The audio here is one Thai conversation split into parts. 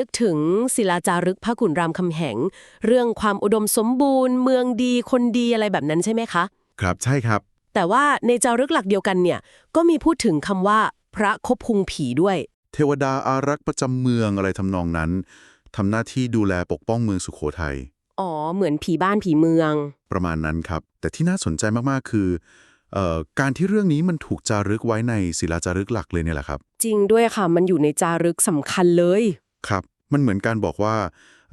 นึกถึงศิลาจารึกพระขุนรามคำแหง เรื่องความอุดมสมบูรณ์ เมืองดีคนดีอะไรแบบนั้นใช่ไหมคะ ครับใช่ครับ แต่ว่าในจารึกหลักเดียวกันเนี่ยก็มีพูดถึงคำว่า พระคบพุงผีด้วย เทวดาอารักษ์ประจำเมืองอะไรทำนองนั้นทำหน้าที่ดูแลปกป้องเมืองสุโขทัยอ๋อ เหมือนผีบ้านผีเมือง ประมาณนั้นครับ แต่ที่น่าสนใจมากๆคือเอ่อการที่เรื่องนี้มันถูกจารึกไว้ในศิลาจารึกหลักเลยเนี่ยแหละครับ จริงด้วยค่ะ มันอยู่ในจารึกสำคัญเลย ครับ มันเหมือนการบอกว่า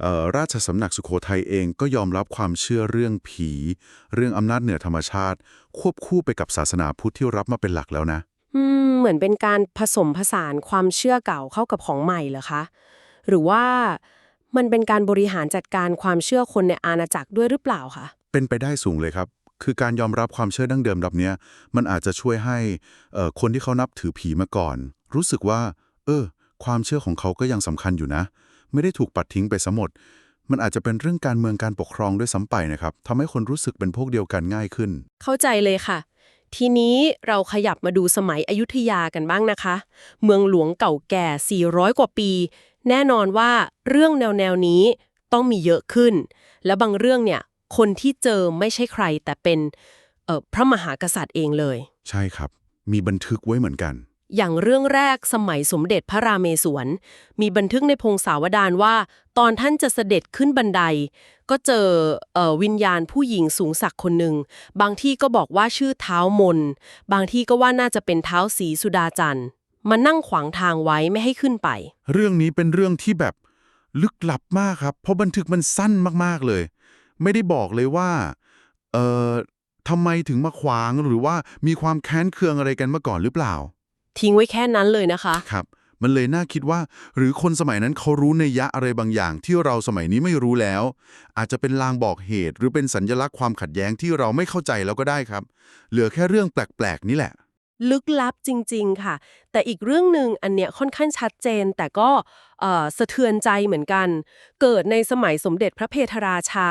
เอ่อราชสำนักสุโขทัยเองก็ยอมรับความเชื่อเรื่องผี เรื่องอำนาจเหนือธรรมชาติ ควบคู่ไปกับศาสนาพุทธที่รับมาเป็นหลักแล้วนะอืมเหมือนเป็นการผสมผสานความเชื่อเก่าเข้ากับของใหม่เหรอคะ หรือว่ามันเป็นการบริหารจัดการความเชื่อคนในอาณาจักรด้วยหรือเปล่าคะเป็นไปได้สูงเลยครับ คือการยอมรับความเชื่อดั้งเดิมแบบเนี้ยมันอาจจะช่วยให้เอ่อคนที่เขานับถือผีมาก่อน รู้สึกว่า เออ ความเชื่อของเขาก็ยังสำคัญอยู่นะ ไม่ได้ถูกปัดทิ้งไปซะหมด มันอาจจะเป็นเรื่องการเมืองการปกครองด้วยซ้ำไปนะครับทำให้คนรู้สึกเป็นพวกเดียวกันง่ายขึ้น เข้าใจเลยค่ะ ทีนี้เราขยับมาดูสมัยอยุธยากันบ้างนะคะ เมืองหลวงเก่าแก่ 400 กว่าปี แน่นอนว่าเรื่องแนวแนวๆนี้ต้องมีเยอะขึ้น และบางเรื่องเนี่ยคนที่เจอไม่ใช่ใครแต่เป็นเอ่อพระมหากษัตริย์เองเลย ใช่ครับ มีบันทึกไว้เหมือนกัน อย่างเรื่องแรกสมัยสมเด็จพระราเมศวร มีบันทึกในพงศาวดารว่า ตอนท่านจะเสด็จขึ้นบันได ก็เจอเออวิญญาณผู้หญิงสูงศักดิ์คนหนึ่ง บางที่ก็บอกว่าชื่อเท้ามน บางที่ก็ว่าน่าจะเป็นเท้าสีสุดาจันทร์มานั่งขวางทางไว้ไม่ให้ขึ้นไป เรื่องนี้เป็นเรื่องที่แบบลึกลับมากครับ เพราะบันทึกมันสั้นมากๆเลย ไม่ได้บอกเลยว่า เอ่อทำไมถึงมาขวางหรือว่ามีความแค้นเคืองอะไรกันมาก่อนหรือเปล่า ทิ้งไว้แค่นั้นเลยนะคะ ครับ มันเลยน่าคิดว่า หรือคนสมัยนั้นเขารู้ในยยะอะไรบางอย่างที่เราสมัยนี้ไม่รู้แล้ว อาจจะเป็นลางบอกเหตุ หรือเป็นสัญญลักษณ์ความขัดแย้งที่เราไม่เข้าใจแล้วก็ได้ครับ เหลือแค่เรื่องแปลกๆนี่แหละลึกลับจริง ๆ ค่ะ แต่อีกเรื่องหนึ่งอันเนี้ยค่อนข้างชัดเจน แต่ก็เอ่อสะเทือนใจเหมือนกัน เกิดในสมัยสมเด็จพระเพทราชา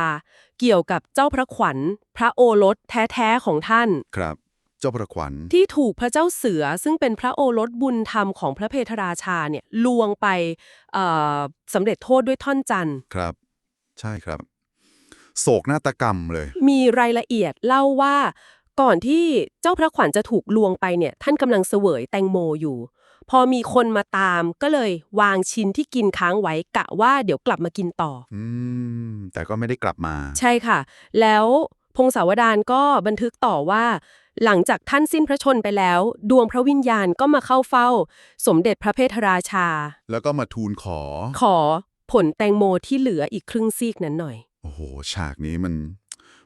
เกี่ยวกับเจ้าพระขวัญ พระโอรสแท้ ๆ ของท่าน ครับ เจ้าประขวัญ ที่ถูกพระเจ้าเสือซึ่งเป็นพระโอรสบุญธรรมของพระเพทราชาเนี่ยลวงไปเอ่อสำเร็จโทษด้วยท่อนจันทร์ครับ ใช่ครับ โศกนาฏกรรมเลย มีรายละเอียดเล่าว่าก่อนที่เจ้าพระขวัญจะถูกลวงไปเนี่ย ท่านกำลังเสวยแตงโมอยู่ พอมีคนมาตามก็เลยวางชิ้นที่กินค้างไว้กะว่าเดี๋ยวกลับมากินต่อ อืม แต่ก็ไม่ได้กลับมา ใช่ค่ะ แล้วพงศาวดารก็บันทึกต่อว่า หลังจากท่านสิ้นพระชนม์ไปแล้ว ดวงพระวิญญาณก็มาเข้าเฝ้า สมเด็จพระเพทราชา แล้วก็มาทูลขอ ขอผลแตงโมที่เหลืออีกครึ่งซีกนั้นหน่อย โอ้โห ฉากนี้มัน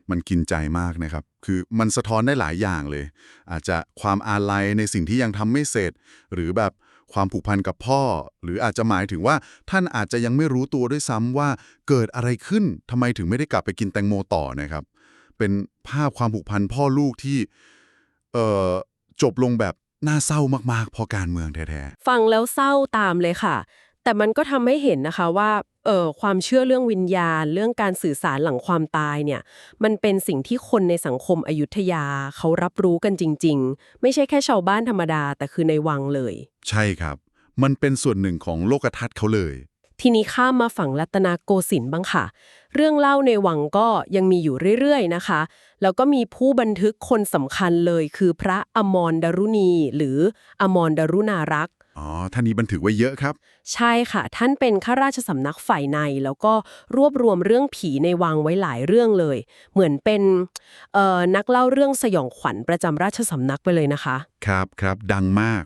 มันกินใจมากนะครับ คือมันสะท้อนได้หลายอย่างเลย อาจจะความอาลัยในสิ่งที่ยังทำไม่เสร็จ หรือแบบความผูกพันกับพ่อ หรืออาจจะหมายถึงว่าท่านอาจจะยังไม่รู้ตัวด้วยซ้ำว่าเกิดอะไรขึ้นทำไมถึงไม่ได้กลับไปกินแตงโมต่อนะครับ เป็นภาพความผูกพันพ่อลูกที่ เอ่อจบลงแบบน่าเศร้ามากๆเพอการเมืองแท้ๆ ฟังแล้วเศร้าตามเลยค่ะ แต่มันก็ทำให้เห็นนะคะว่าเอ่อความเชื่อเรื่องวิญญาณ เรื่องการสื่อสารหลังความตายเนี่ย มันเป็นสิ่งที่คนในสังคมอยุธยาเขารับรู้กันจริง ๆ ไม่ใช่แค่ชาวบ้านธรรมดา แต่คือในวังเลย ใช่ครับ มันเป็นส่วนหนึ่งของโลกทัศน์เขาเลย ทีนี้ข้ามมาฝั่งรัตนโกสินทร์บ้างค่ะ เรื่องเล่าในวังก็ยังมีอยู่เรื่อยๆนะคะ แล้วก็มีผู้บันทึกคนสำคัญเลยคือพระอมรดารุณี หรืออมรดารุณารักษ์อ๋อ ท่านนี้บันทึกไว้เยอะครับ ใช่ค่ะ ท่านเป็นข้าราชสำนักฝ่ายใน แล้วก็รวบรวมเรื่องผีในวังไว้หลายเรื่องเลย เหมือนเป็นเอ่อนักเล่าเรื่องสยองขวัญประจำราชสำนักไปเลยนะคะ ครับครับดังมาก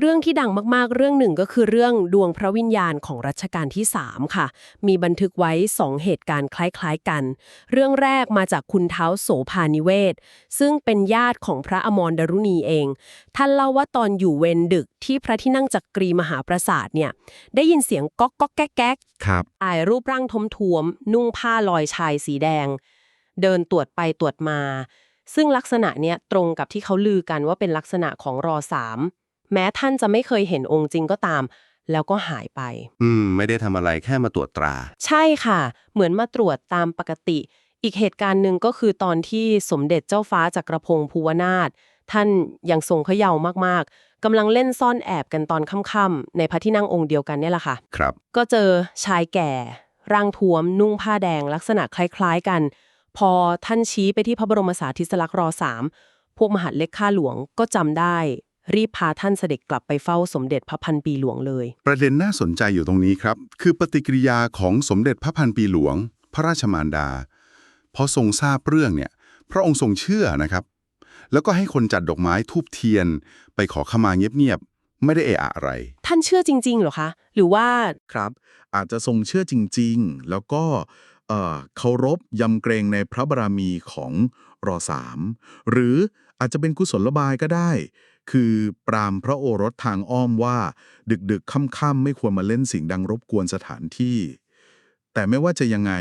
เรื่องที่ดังมากๆ เรื่องหนึ่งก็คือเรื่องดวงพระวิญญาณของรัชกาลที่ 3 ค่ะ มีบันทึกไว้ 2 เหตุการณ์คล้ายๆกัน เรื่องแรกมาจากคุณเท้าโสภานิเวศ ซึ่งเป็นญาติของพระอมรดารุณีเอง ท่านเล่าว่าตอนอยู่เวรดึกที่พระที่นั่งจักกรีมหาปราสาทเนี่ย ได้ยินเสียงก๊อกก๊อกแก๊กแก๊กครับอายรูปร่างทมทวมๆนุ่งผ้าลอยชายสีแดง เดินตรวจไปตรวจมา ซึ่งลักษณะเนี้ยตรงกับที่เขาลือกันว่าเป็นลักษณะของรอสาม แม้ท่านจะไม่เคยเห็นองค์จริงก็ตาม แล้วก็หายไป อืม ไม่ได้ทำอะไรแค่มาตรวจตรา ใช่ค่ะ เหมือนมาตรวจตามปกติ อีกเหตุการณ์หนึ่งก็คือตอนที่สมเด็จเจ้าฟ้าจักรพงศ์ภูวนาถท่านยังทรงเขย่ามากๆกำลังเล่นซ่อนแอบกันตอนค่ำๆในพระที่นั่งองค์เดียวกันเนี่ยแหละค่ะ ครับ ก็เจอชายแก่ ร่างท้วม นุ่งผ้าแดง ลักษณะคล้าย ๆกัน พอท่านชี้ไปที่พระบรมสารีสลักษณ์รอสามพวกมหาดเล็กข้าหลวงก็จำได้ รีบพาท่านเสด็จกลับไปเฝ้าสมเด็จพระพันปีหลวงเลย ประเด็นน่าสนใจอยู่ตรงนี้ครับ คือปฏิกิริยาของสมเด็จพระพันปีหลวง พระราชมารดา พอทรงทราบเรื่องเนี่ย พระองค์ทรงเชื่อนะครับ แล้วก็ให้คนจัดดอกไม้ทูบเทียน ไปขอขมาเงียบๆไม่ได้เอะอะอะไร ท่านเชื่อจริง ๆ เหรอคะ หรือว่าครับ อาจจะทรงเชื่อจริง ๆ แล้วก็เอ่อเคารพยำเกรงในพระบารมีของรอสามหรืออาจจะเป็นกุศลบายก็ได้ คือปรามพระโอรสทางอ้อมว่า ดึกๆค่ำๆไม่ควรมาเล่นสิ่งดังรบกวนสถานที่ แต่ไม่ว่าจะยังไง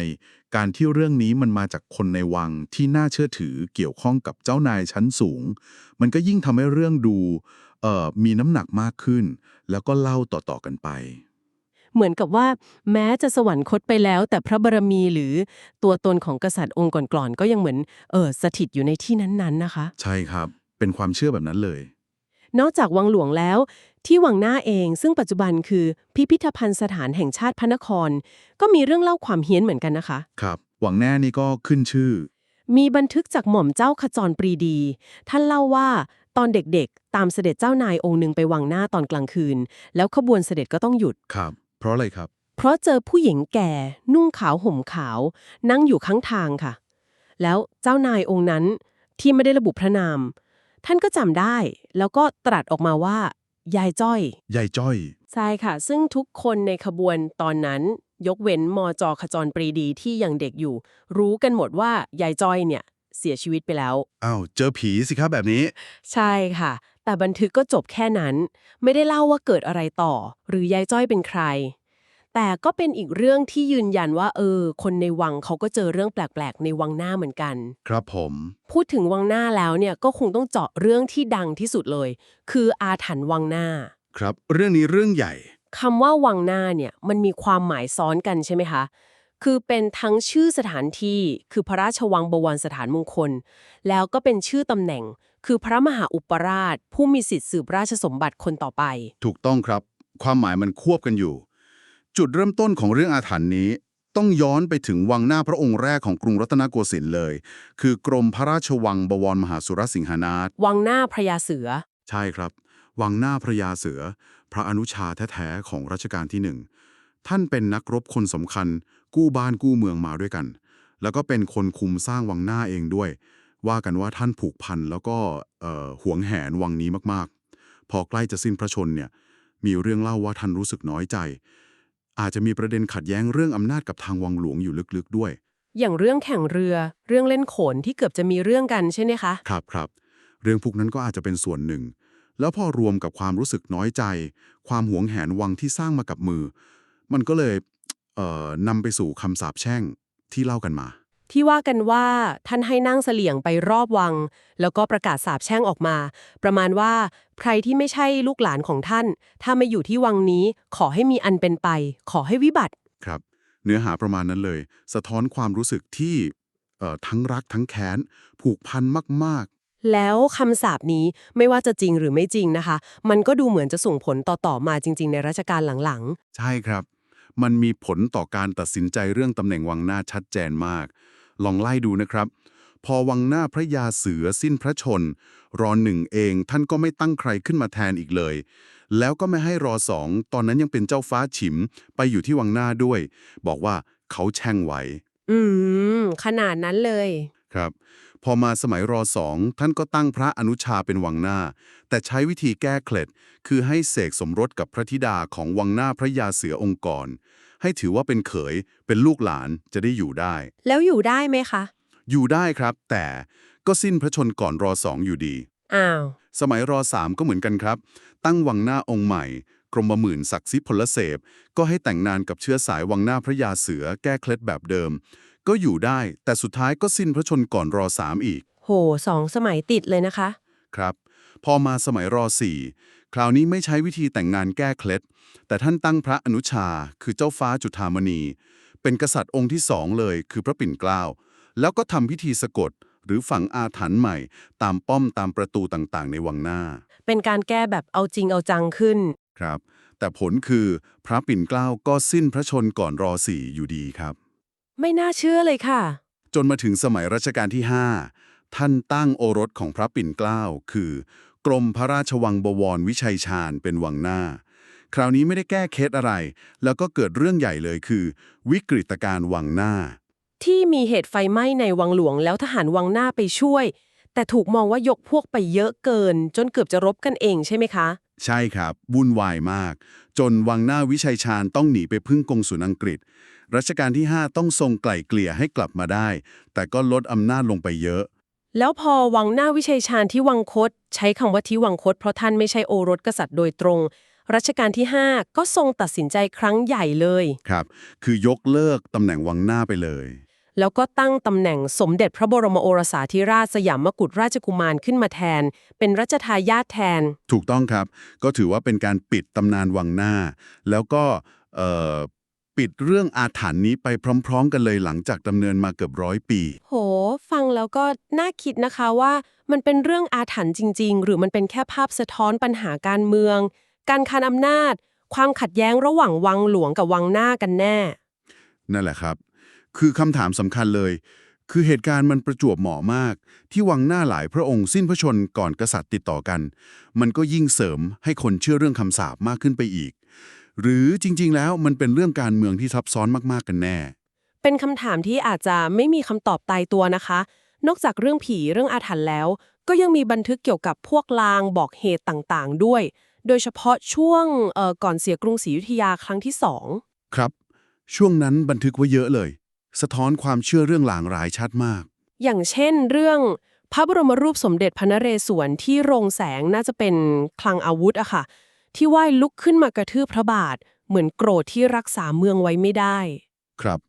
การที่เรื่องนี้มันมาจากคนในวังที่น่าเชื่อถือเกี่ยวข้องกับเจ้านายชั้นสูง มันก็ยิ่งทำให้เรื่องดูเอ่อมีน้ำหนักมากขึ้น แล้วก็เล่าต่อๆกันไปเหมือนกับว่าแม้จะสวรรคตไปแล้ว แต่พระบารมีหรือตัวตนของกษัตริย์องค์ก่อนๆก็ยังเหมือนเออสถิตอยู่ในที่นั้นๆนะคะ ใช่ครับ เป็นความเชื่อแบบนั้นเลย นอกจากวังหลวงแล้ว ที่วังหน้าเองซึ่งปัจจุบันคือพิพิธภัณฑ์สถานแห่งชาติพระนคร ก็มีเรื่องเล่าความเฮี้ยนเหมือนกันนะคะ ครับหวังแน่นี่ก็ขึ้นชื่อ มีบันทึกจากหม่อมเจ้าขจรปรีดี ท่านเล่าว่าตอนเด็กๆ ตามเสด็จเจ้านายองค์หนึ่งไปวังหน้าตอนกลางคืน แล้วขบวนเสด็จก็ต้องหยุด ครับ เพราะอะไรครับ เพราะเจอผู้หญิงแก่ นุ่งขาวห่มขาว นั่งอยู่ข้างทางค่ะ แล้วเจ้านายองค์นั้นที่ไม่ได้ระบุพระนาม ท่านก็จำได้ แล้วก็ตรัสออกมาว่า ยายจ้อย ยายจ้อย ใช่ค่ะ ซึ่งทุกคนในขบวนตอนนั้น ยกเว้นมจขจรปรีดีที่ยังเด็กอยู่ รู้กันหมดว่ายายจ้อยเนี่ย เสียชีวิตไปแล้ว อ้าว เจอผีสิครับแบบนี้ ใช่ค่ะ แต่บันทึกก็จบแค่นั้น ไม่ได้เล่าว่าเกิดอะไรต่อ หรือยายจ้อยเป็นใคร แต่ก็เป็นอีกเรื่องที่ยืนยันว่า เออ คนในวังเขาก็เจอเรื่องแปลกๆ ในวังหน้าเหมือนกัน ครับผม พูดถึงวังหน้าแล้วเนี่ยก็คงต้องเจาะเรื่องที่ดังที่สุดเลย คืออาถรรพ์วังหน้า ครับ เรื่องนี้เรื่องใหญ่คำว่าวังหน้าเนี่ยมันมีความหมายซ้อนกันใช่ไหมคะ คือเป็นทั้งชื่อสถานที่คือพระราชวังบวรสถานมงคล แล้วก็เป็นชื่อตำแหน่ง คือพระมหาอุปราช ผู้มีสิทธิ์สืบราชสมบัติคนต่อไป ถูกต้องครับ ความหมายมันควบกันอยู่ จุดเริ่มต้นของเรื่องอาถรรพ์นี้ ต้องย้อนไปถึงวังหน้าพระองค์แรกของกรุงรัตนโกสินทร์เลย คือกรมพระราชวังบวรมหาสุรสิงหนาถวังหน้าพระยาเสือ ใช่ครับ วังหน้าพระยาเสือ พระอนุชาแท้ๆของรัชกาลที่หนึ่งท่านเป็นนักรบคนสำคัญ กู้บ้านกู้เมืองมาด้วยกัน แล้วก็เป็นคนคุมสร้างวังหน้าเองด้วย ว่ากันว่าท่านผูกพันแล้วก็เอ่อหวงแหนวังนี้มากๆ พอใกล้จะสิ้นพระชนเนี่ยมีเรื่องเล่าว่าท่านรู้สึกน้อยใจ อาจจะมีประเด็นขัดแย้งเรื่องอำนาจกับทางวังหลวงอยู่ลึกๆด้วย อย่างเรื่องแข่งเรือ เรื่องเล่นโขนที่เกือบจะมีเรื่องกันใช่ไหมคะ ครับครับเรื่องพวกนั้นก็อาจจะเป็นส่วนหนึ่ง แล้วพอรวมกับความรู้สึกน้อยใจ ความหวงแหนวังที่สร้างมากับมือ มันก็เลยเอ่อนำไปสู่คำสาปแช่งที่เล่ากันมา ที่ว่ากันว่าท่านให้นั่งเสลี่ยงไปรอบวัง แล้วก็ประกาศสาบแช่งออกมา ประมาณว่าใครที่ไม่ใช่ลูกหลานของท่าน ถ้าไม่อยู่ที่วังนี้ขอให้มีอันเป็นไป ขอให้วิบัติครับ เนื้อหาประมาณนั้นเลย สะท้อนความรู้สึกที่เอ่อทั้งรักทั้งแค้นผูกพันมากแล้วคำสาปนี้ไม่ว่าจะจริงหรือไม่จริงนะคะ มันก็ดูเหมือนจะส่งผลต่อๆมาจริง ๆ ในรัชกาลหลังๆ ใช่ครับมันมีผลต่อการตัดสินใจเรื่องตำแหน่งวังหน้าชัดเจนมาก ลองไล่ดูนะครับ พอวังหน้าพระยาเสือสิ้นพระชน รอหนึ่งเองท่านก็ไม่ตั้งใครขึ้นมาแทนอีกเลย แล้วก็ไม่ให้รอสองตอนนั้นยังเป็นเจ้าฟ้าฉิมไปอยู่ที่วังหน้าด้วย บอกว่าเขาแช่งไว้ๆอืม ขนาดนั้นเลยครับ พอมาสมัยรอสองท่านก็ตั้งพระอนุชาเป็นวังหน้า แต่ใช้วิธีแก้เคล็ดคือให้เสกสมรสกับพระธิดาของวังหน้าพระยาเสือองค์กร ให้ถือว่าเป็นเขย เป็นลูกหลานจะได้อยู่ได้ แล้วอยู่ได้ไหมคะ อยู่ได้ครับ แต่ก็สิ้นพระชนก่อนรอสองอยู่ดี อ้าว สมัยรอสามก็เหมือนกันครับ ตั้งวังหน้าองค์ใหม่ กรมหมื่นศักดิ์สิทธิ์พลเสพ ก็ให้แต่งงานกับเชื้อสายวังหน้าพระยาเสือแก้เคล็ดแบบเดิม ก็อยู่ได้ แต่สุดท้ายก็สิ้นพระชนก่อนรอสามอีก โหสองสมัยติดเลยนะคะ ครับ พอมาสมัยรอสี่ คราวนี้ไม่ใช้วิธีแต่งงานแก้เคล็ด แต่ท่านตั้งพระอนุชา คือเจ้าฟ้าจุฑามณี เป็นกษัตริย์องค์ที่สองเลย คือพระปิ่นเกล้า แล้วก็ทำพิธีสะกด หรือฝังอาถรรพ์ใหม่ ตามป้อมตามประตูต่างๆ ในวังหน้า เป็นการแก้แบบเอาจริงเอาจังขึ้น ครับ แต่ผลคือพระปิ่นเกล้าก็สิ้นพระชนก่อนรอสี่อยู่ดีครับ ไม่น่าเชื่อเลยค่ะ จนมาถึงสมัยรัชกาลที่ 5 ท่านตั้งโอรสของพระปิ่นเกล้าคือ กรมพระราชวังบวรวิชัยชาญเป็นวังหน้า คราวนี้ไม่ได้แก้เคสอะไร แล้วก็เกิดเรื่องใหญ่เลยคือ วิกฤตการณ์วังหน้า ที่มีเหตุไฟไหม้ในวังหลวงแล้วทหารวังหน้าไปช่วย แต่ถูกมองว่ายกพวกไปเยอะเกิน จนเกือบจะรบกันเองใช่ไหมคะ ใช่ครับ วุ่นวายมาก จนวังหน้าวิชัยชาญต้องหนีไปพึ่งกงสุลอังกฤษ รัชกาลที่ 5 ต้องทรงไกล่เกลี่ยให้กลับมาได้ แต่ก็ลดอำนาจลงไปเยอะ แล้วพอวังหน้าวิชัยชาญที่วังคต ใช้คำว่าที่วังคต เพราะท่านไม่ใช่โอรสกษัตริย์โดยตรง รัชกาลที่ 5 ก็ทรงตัดสินใจครั้งใหญ่เลย ครับ คือยกเลิกตำแหน่งวังหน้าไปเลย แล้วก็ตั้งตำแหน่งสมเด็จพระบรมโอรสาธิราชสยามกุฎราชกุมารขึ้นมาแทน เป็นรัชทายาทแทน ถูกต้องครับ ก็ถือว่าเป็นการปิดตำนานวังหน้า แล้วก็เอ่อ ปิดเรื่องอาถรรพ์นี้ไปพร้อม ๆ กันเลยหลังจากดำเนินมาเกือบร้อยปี โห ฟังแล้วก็น่าคิดนะคะว่ามันเป็นเรื่องอาถรรพ์จริง ๆ หรือมันเป็นแค่ภาพสะท้อนปัญหาการเมือง การคานอำนาจ ความขัดแย้งระหว่างวังหลวงกับวังหน้ากันแน่ นั่นแหละครับ คือคำถามสำคัญเลย คือเหตุการณ์มันประจวบเหมาะมาก ที่วังหน้าหลายพระองค์สิ้นพระชนก่อนกษัตริย์ติดต่อกัน มันก็ยิ่งเสริมให้คนเชื่อเรื่องคำสาปมากขึ้นไปอีก หรือจริง ๆ แล้วมันเป็นเรื่องการเมืองที่ซับซ้อนมากๆกันแน่ เป็นคำถามที่อาจจะไม่มีคำตอบตายตัวนะคะ นอกจากเรื่องผีเรื่องอาถรรพ์แล้ว ก็ยังมีบันทึกเกี่ยวกับพวกลางบอกเหตุต่างๆ ด้วย โดยเฉพาะช่วงเอ่อก่อนเสียกรุงศรีอยุธยาครั้งที่สองครับ ช่วงนั้นบันทึกไว้เยอะเลย สะท้อนความเชื่อเรื่องหลางรายชัดมาก อย่างเช่นเรื่องพระบรมรูปสมเด็จพระนเรศวรที่โรงแสงน่าจะเป็นคลังอาวุธอะค่ะ ที่ว่ายลุกขึ้นมากระทืบพระบาท เหมือนโกรธที่รักษาเมืองไว้ไม่ได้ ครับ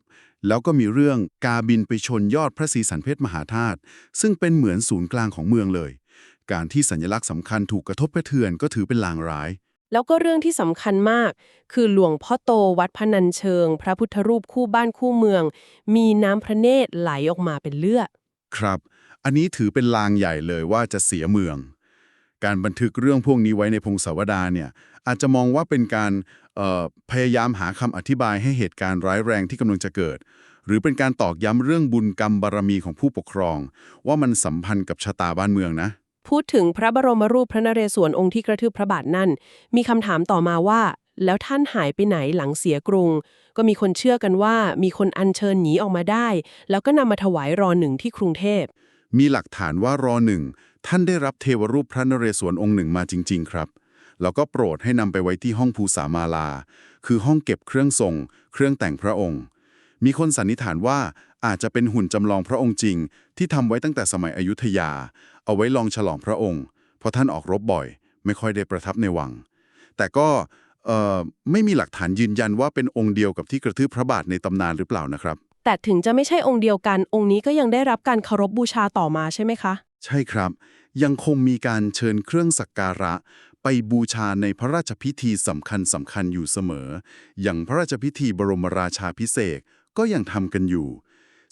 แล้วก็มีเรื่องกาบินไปชนยอดพระศรีสันเพชรมหาธาตุซึ่งเป็นเหมือนศูนย์กลางของเมืองเลย การที่สัญลักษณ์สำคัญถูกกระทบกระเทือนก็ถือเป็นลางร้าย แล้วก็เรื่องที่สำคัญมาก คือหลวงพ่อโตวัดพนัญเชิง พระพุทธรูปคู่บ้านคู่เมือง มีน้ำพระเนตรไหลออกมาเป็นเลือดครับ อันนี้ถือเป็นลางใหญ่เลยว่าจะเสียเมือง การบันทึกเรื่องพวกนี้ไว้ในพงศาวดารเนี่ยอาจจะมองว่าเป็นการเอ่อพยายามหาคำอธิบายให้เหตุการณ์ร้ายแรงที่กำลังจะเกิด หรือเป็นการตอกย้ำเรื่องบุญกรรมบารมีของผู้ปกครอง ว่ามันสัมพันธ์กับชะตาบ้านเมืองนะ พูดถึงพระบรมรูปพระนเรศวรองค์ที่กระทืบพระบาทนั่น มีคำถามต่อมาว่า แล้วท่านหายไปไหนหลังเสียกรุง ก็มีคนเชื่อกันว่ามีคนอัญเชิญหนีออกมาได้ แล้วก็นำมาถวายรอหนึ่งที่กรุงเทพมีหลักฐานว่ารอหนึ่ง ท่านได้รับเทวรูปพระนเรศวรองค์หนึ่งมาจริง ๆ ครับ แล้วก็โปรดให้นำไปไว้ที่ห้องภูสามาลา คือห้องเก็บเครื่องทรง เครื่องแต่งพระองค์ มีคนสันนิษฐานว่าอาจจะเป็นหุ่นจำลองพระองค์จริง ที่ทำไว้ตั้งแต่สมัยอยุธยา เอาไว้ลองฉลองพระองค์เพราะท่านออกรบบ่อย ไม่ค่อยได้ประทับในวัง แต่ก็ไม่มีหลักฐานยืนยันว่าเป็นองค์เดียวกับที่กระทืบพระบาทในตำนานหรือเปล่านะครับ แต่ถึงจะไม่ใช่องค์เดียวกัน องค์นี้ก็ยังได้รับการเคารพบูชาต่อมาใช่ไหมคะ ใช่ครับ ยังคงมีการเชิญเครื่องสักการะ ไปบูชาในพระราชพิธีสำคัญสำคัญอยู่เสมอ อย่างพระราชพิธีบรมราชาพิเศษกก็ยังทำกันอยู่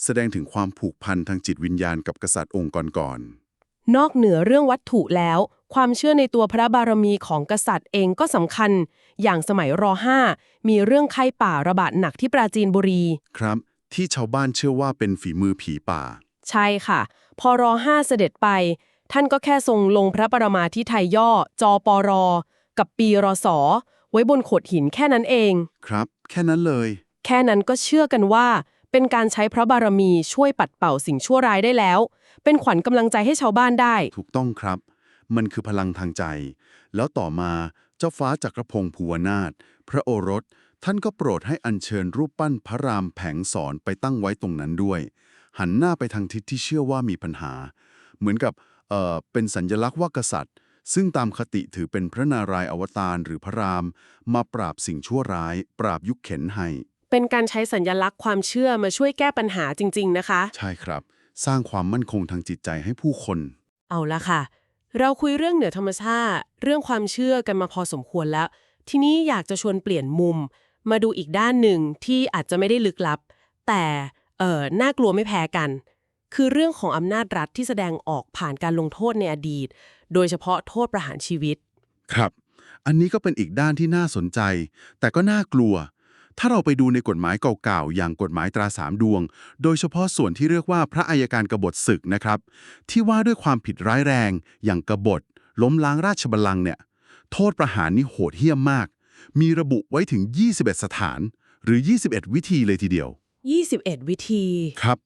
แสดงถึงความผูกพันทางจิตวิญญาณกับกษัตริย์องค์ก่อนนอกเหนือเรื่องวัตถุแล้ว ความเชื่อในตัวพระบารมีของกษัตริย์เองก็สำคัญ อย่างสมัยร5มีเรื่องไข้ป่าระบาดหนักที่ปราจีนบุรีๆครับ ที่ชาวบ้านเชื่อว่าเป็นฝีมือผีป่า ใช่ค่ะ พอร5เสด็จไป ท่านก็แค่ทรงลงพระประมาที่ไทยย่อ จอปรกับปีรศไว้บนโขดหินแค่นั้นเอง ครับ แค่นั้นเลย แค่นั้นก็เชื่อกันว่า เป็นการใช้พระบารมีช่วยปัดเป่าสิ่งชั่วร้ายได้แล้ว เป็นขวัญกำลังใจให้ชาวบ้านได้ ถูกต้องครับ มันคือพลังทางใจ แล้วต่อมาเจ้าฟ้าจักรพงศ์ภูวนาถพระโอรส ท่านก็โปรดให้อัญเชิญรูปปั้นพระรามแผงสอนไปตั้งไว้ตรงนั้นด้วย หันหน้าไปทางทิศที่เชื่อว่ามีปัญหา เหมือนกับเอ่อเป็นสัญญลักษณ์ว่ากษัตริย์ ซึ่งตามคติถือเป็นพระนารายณ์อวตารหรือพระราม มาปราบสิ่งชั่วร้าย ปราบยุคเข็นให้ เป็นการใช้สัญญลักษณ์ความเชื่อมาช่วยแก้ปัญหาจริง ๆ นะคะ ใช่ครับ สร้างความมั่นคงทางจิตใจให้ผู้คน เอาละค่ะ เราคุยเรื่องเหนือธรรมชาติ เรื่องความเชื่อกันมาพอสมควรแล้ว ทีนี้อยากจะชวนเปลี่ยนมุม มาดูอีกด้านหนึ่งที่อาจจะไม่ได้ลึกลับ แต่ เออน่ากลัวไม่แพ้กัน คือเรื่องของอำนาจรัฐที่แสดงออกผ่านการลงโทษในอดีต โดยเฉพาะโทษประหารชีวิต ครับ อันนี้ก็เป็นอีกด้านที่น่าสนใจ แต่ก็น่ากลัว ถ้าเราไปดูในกฎหมายเก่าๆ อย่างกฎหมายตราสามดวง โดยเฉพาะส่วนที่เรียกว่าพระอัยการกบฏศึกนะครับ ที่ว่าด้วยความผิดร้ายแรง อย่างกบฏ ล้มล้างราชบัลลังก์เนี่ย โทษประหารนี่โหดเหี้ยมมาก มีระบุไว้ถึง 21 สถาน หรือ 21 วิธีเลยทีเดียว 21 วิธี ครับ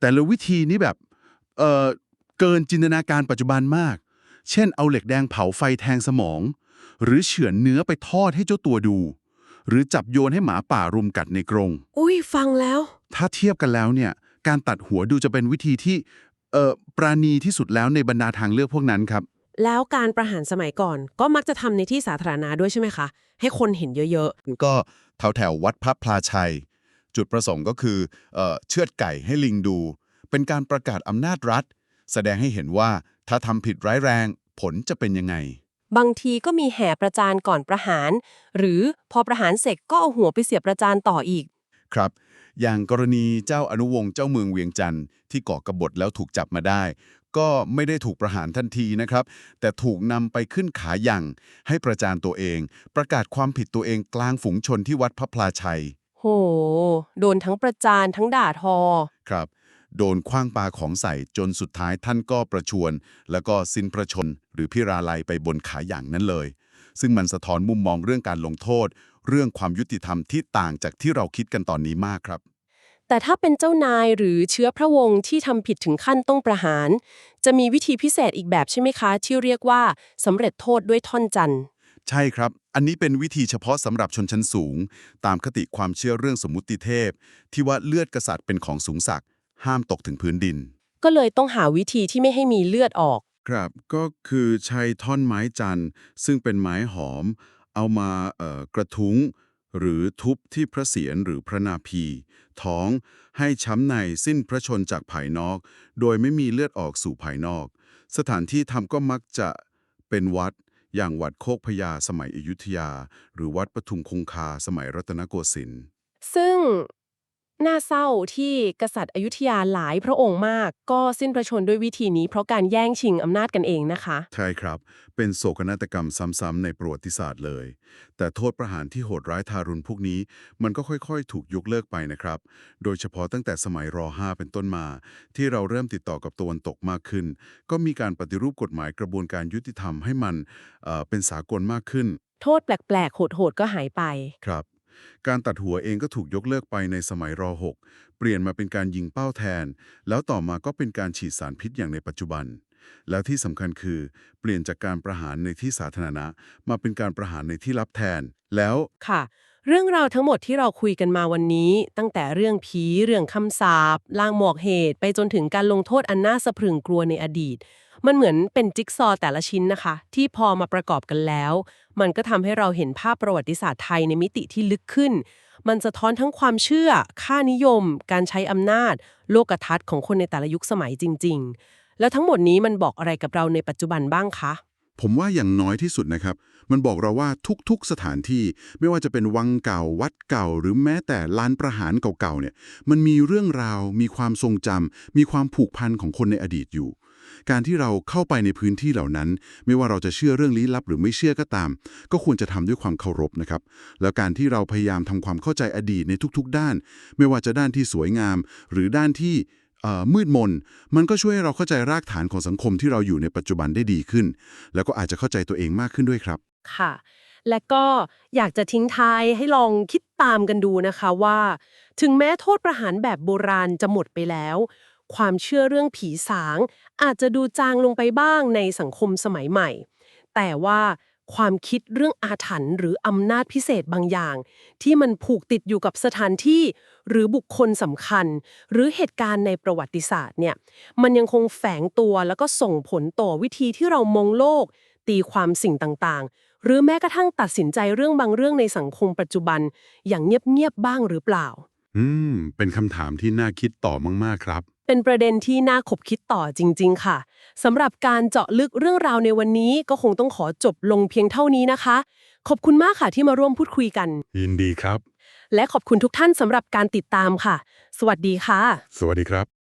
แต่ละวิธีนี้แบบเอ่อเกินจินตนาการปัจจุบันมาก เช่นเอาเหล็กแดงเผาไฟแทงสมอง หรือเฉือนเนื้อไปทอดให้เจ้าตัวดู หรือจับโยนให้หมาป่ารุมกัดในกรง อุ้ยฟังแล้ว ถ้าเทียบกันแล้วเนี่ย การตัดหัวดูจะเป็นวิธีที่เอ่อปราณีที่สุดแล้วในบรรดาทางเลือกพวกนั้นครับ แล้วการประหารสมัยก่อน ก็มักจะทำในที่สาธารณะด้วยใช่ไหมคะ ให้คนเห็นเยอะก็แถวแถวๆวัดพระพลาชัย จุดประสงค์ก็คือเอ่อเชือดไก่ให้ลิงดู เป็นการประกาศอำนาจรัฐ แสดงให้เห็นว่าถ้าทำผิดร้ายแรง ผลจะเป็นยังไงๆบางทีก็มีแห่ประจานก่อนประหาร หรือพอประหารเสร็จก็เอาหัวไปเสียบประจานต่ออีก ครับ อย่างกรณีเจ้าอนุวงศ์เจ้าเมืองเวียงจันทร์ที่ก่อกบฏแล้วถูกจับมาได้ ก็ไม่ได้ถูกประหารทันทีนะครับ แต่ถูกนำไปขึ้นขายั่งให้ประจานตัวเอง ประกาศความผิดตัวเองกลางฝูงชนที่วัดพระพลาชัย โห โดนทั้งประจานทั้งด่าทอ ครับ โดนคว้างปาของใส่จนสุดท้ายท่านก็ประชวรแล้วก็สิ้นพระชน หรือพิราลัยไปบนขาอย่างนั้นเลย ซึ่งมันสะท้อนมุมมองเรื่องการลงโทษ เรื่องความยุติธรรมที่ต่างจากที่เราคิดกันตอนนี้มากครับ แต่ถ้าเป็นเจ้านายหรือเชื้อพระวงศ์ที่ทำผิดถึงขั้นต้องประหาร จะมีวิธีพิเศษอีกแบบใช่ไหมคะ ที่เรียกว่าสำเร็จโทษด้วยท่อนจันทร์ ใช่ครับ อันนี้เป็นวิธีเฉพาะสำหรับชนชั้นสูง ตามคติความเชื่อเรื่องสมมุติเทพ ที่ว่าเลือดกษัตริย์เป็นของสูงศักดิ์ห้ามตกถึงพื้นดิน ก็เลยต้องหาวิธีที่ไม่ให้มีเลือดออก ครับก็คือใช้ท่อนไม้จันทร์ ซึ่งเป็นไม้หอม เอามาเอ่อกระทุ้ง หรือทุบที่พระเศียรหรือพระนาภีท้องให้ช้ำในสิ้นพระชนจากภายนอก โดยไม่มีเลือดออกสู่ภายนอก สถานที่ทำก็มักจะเป็นวัด อย่างวัดโคกพญาสมัยอยุธยา หรือวัดปทุมคงคาสมัยรัตนโกสินทร์ซึ่ง น่าเศร้าที่กษัตริย์อยุธยาหลายพระองค์มาก ก็สิ้นพระชนม์ด้วยวิธีนี้เพราะการแย่งชิงอำนาจกันเองนะคะ ใช่ครับ เป็นโศกนาฏกรรมซ้ำๆในประวัติศาสตร์เลย แต่โทษประหารที่โหดร้ายทารุณพวกนี้ มันก็ค่อยๆ ถูกยกเลิกไปนะครับ โดยเฉพาะตั้งแต่สมัยร 5 เป็นต้นมา ที่เราเริ่มติดต่อกับตะวันตกมากขึ้น ก็มีการปฏิรูปกฎหมายกระบวนการยุติธรรมให้มันเอ่อเป็นสากลมากขึ้น โทษแปลกๆโหดๆก็หายไปครับ การตัดหัวเองก็ถูกยกเลิกไปในสมัยร 6 เปลี่ยนมาเป็นการยิงเป้าแทน แล้วต่อมาก็เป็นการฉีดสารพิษอย่างในปัจจุบัน แล้วที่สำคัญคือ เปลี่ยนจากการประหารในที่สาธารณะ มาเป็นการประหารในที่ลับแทน แล้วค่ะ เรื่องราวทั้งหมดที่เราคุยกันมาวันนี้ ตั้งแต่เรื่องผีเรื่องคำสาปลางหมอกเหตุ ไปจนถึงการลงโทษอันน่าสะพรึงกลัวในอดีต มันเหมือนเป็นจิ๊กซอว์แต่ละชิ้นนะคะ ที่พอมาประกอบกันแล้ว มันก็ทำให้เราเห็นภาพประวัติศาสตร์ไทยในมิติที่ลึกขึ้น มันสะท้อนทั้งความเชื่อ ค่านิยม การใช้อำนาจ โลกทัศน์ของคนในแต่ละยุคสมัยจริง ๆ แล้วทั้งหมดนี้มันบอกอะไรกับเราในปัจจุบันบ้างคะ ผมว่าอย่างน้อยที่สุดนะครับ มันบอกเราว่าทุกๆสถานที่ไม่ว่าจะเป็นวังเก่า วัดเก่า หรือแม้แต่ลานประหารเก่าๆเนี่ย มันมีเรื่องราว มีความทรงจำมีความผูกพันของคนในอดีตอยู่ การที่เราเข้าไปในพื้นที่เหล่านั้น ไม่ว่าเราจะเชื่อเรื่องลี้ลับหรือไม่เชื่อก็ตาม ก็ควรจะทำด้วยความเคารพนะครับ แล้วการที่เราพยายามทำความเข้าใจอดีตในทุกๆ ด้าน ไม่ว่าจะด้านที่สวยงาม หรือด้านที่มืดมน มันก็ช่วยให้เราเข้าใจรากฐานของสังคมที่เราอยู่ในปัจจุบันได้ดีขึ้น แล้วก็อาจจะเข้าใจตัวเองมากขึ้นด้วยครับ ค่ะ และก็อยากจะทิ้งท้ายให้ลองคิดตามกันดูนะคะว่า ถึงแม้โทษประหารแบบโบราณจะหมดไปแล้ว ความเชื่อเรื่องผีสาง อาจจะดูจางลงไปบ้างในสังคมสมัยใหม่ แต่ว่าความคิดเรื่องอาถรรพ์หรืออำนาจพิเศษบางอย่าง ที่มันผูกติดอยู่กับสถานที่หรือบุคคลสำคัญ หรือเหตุการณ์ในประวัติศาสตร์เนี่ยมันยังคงแฝงตัวแล้วก็ส่งผลต่อวิธีที่เรามองโลก ตีความสิ่งต่างๆ หรือแม้กระทั่งตัดสินใจเรื่องบางเรื่องในสังคมปัจจุบัน อย่างเงียบๆบ้างหรือเปล่า อืม เป็นคำถามที่น่าคิดต่อมากๆครับ เป็นประเด็นที่น่าขบคิดต่อจริง ๆ ค่ะสำหรับการเจาะลึกเรื่องราวในวันนี้ก็คงต้องขอจบลงเพียงเท่านี้นะคะ ขอบคุณมากค่ะที่มาร่วมพูดคุยกัน ยินดีครับ และขอบคุณทุกท่านสำหรับการติดตามค่ะ สวัสดีค่ะ สวัสดีครับ